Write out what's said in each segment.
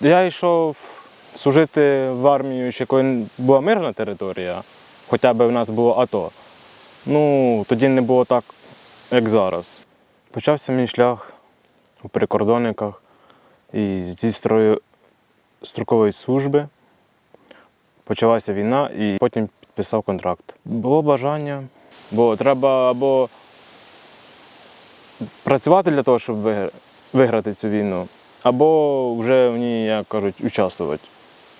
Я йшов служити в армію, ще коли була мирна територія, хоча б в нас було АТО. Ну, тоді не було так, як зараз. Почався мій шлях у прикордонниках і зі строю строкової служби. Почалася війна і потім підписав контракт. Було бажання, бо треба або працювати для того, щоб виграти цю війну, або вже в ній, як кажуть, участвувати.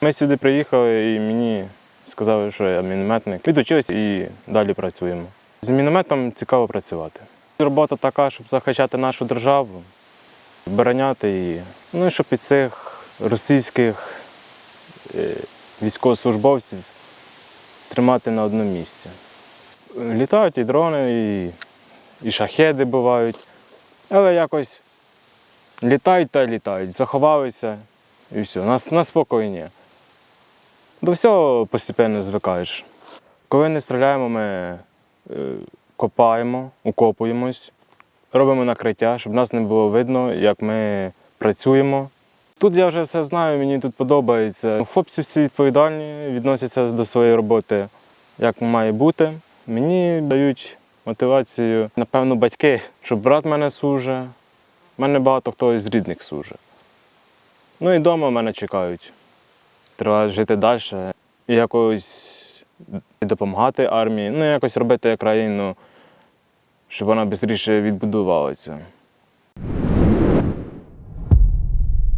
Ми сюди приїхали і мені сказали, що я мінометник. Відучилися і далі працюємо. З мінометом цікаво працювати. Робота така, щоб захищати нашу державу, обороняти її. Ну і щоб під цих російських е, військовослужбовців тримати на одному місці. Літають і дрони, і, і шахеди бувають. Але якось літають та літають, заховалися і все. Нас на спокійні. До всього постійно звикаєш. Коли не стріляємо, ми е, копаємо, укопуємось, робимо накриття, щоб нас не було видно, як ми працюємо. Тут я вже все знаю, мені тут подобається. Хлопці всі відповідальні, відносяться до своєї роботи, як має бути. Мені дають мотивацію, напевно, батьки, щоб брат мене служить. У мене багато хто із рідних служить. Ну і вдома мене чекають. Треба жити далі і якось допомагати армії, ну якось робити країну, щоб вона швидше відбудувалася.